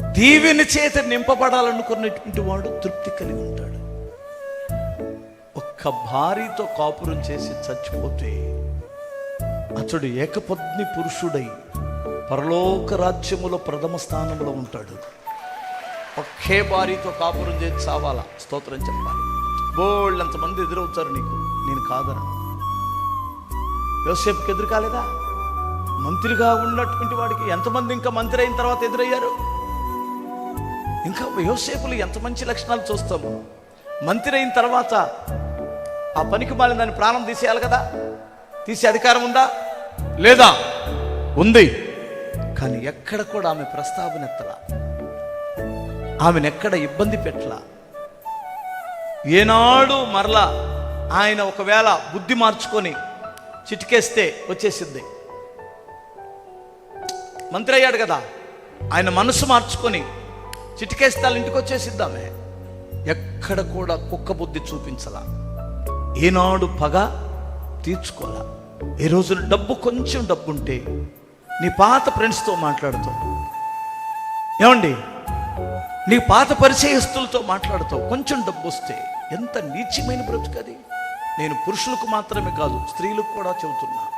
దీవెని చేత నింపబడాలనుకున్నటువంటి వాడు తృప్తి కలిగి ఉంటాడు. ఒక్క భార్యతో కాపురం చేసి చచ్చిపోతే అతడు ఏకపత్ని పురుషుడై పరలోక రాజ్యములో ప్రథమ స్థానంలో ఉంటాడు. ఒకే భార్యతో కాపురం చేసి చావాలా? స్తోత్రం చెప్పాలి. బోళ్ళంతమంది ఎదురవుతారు నీకు. నేను కాదను. యోసేపుకి ఎదురు కాలేదా? మంత్రిగా ఉన్నటువంటి వాడికి ఎంతమంది ఇంకా మంత్రి అయిన తర్వాత ఎదురయ్యారు? ఇంకా యోసేపులు ఎంత మంచి లక్షణాలు చూస్తాము. మంత్రి అయిన తర్వాత ఆ పనికి మాలిన దాని ప్రాణం తీసేయాలి కదా? తీసే అధికారం ఉందా? లేదా? ఉంది. కానీ ఎక్కడ కూడా ఆమె ప్రస్తావన ఎత్తలా? ఆమెను ఎక్కడ ఇబ్బంది పెట్టలా? ఏనాడు మరలా ఆయన ఒకవేళ బుద్ధి మార్చుకొని చిటికేస్తే వచ్చేసింది. మంత్రి అయ్యాడు కదా? ఆయన మనసు మార్చుకొని చిటికేస్తే వాళ్ళ ఇంటికి వచ్చేసిద్దామే. ఎక్కడ కూడా కుక్క బుద్ధి చూపించలా. ఏనాడు పగ తీర్చుకోవాలా ఏ రోజున డబ్బు కొంచెం డబ్బు ఉంటే నీ పాత ఫ్రెండ్స్తో మాట్లాడుతావు. ఏమండి? నీ పాత పరిచయస్తులతో మాట్లాడుతావు. కొంచెం డబ్బు వస్తే ఎంత నీచమైన బ్రతుకది. నేను పురుషులకు మాత్రమే కాదు స్త్రీలకు కూడా చెబుతున్నా.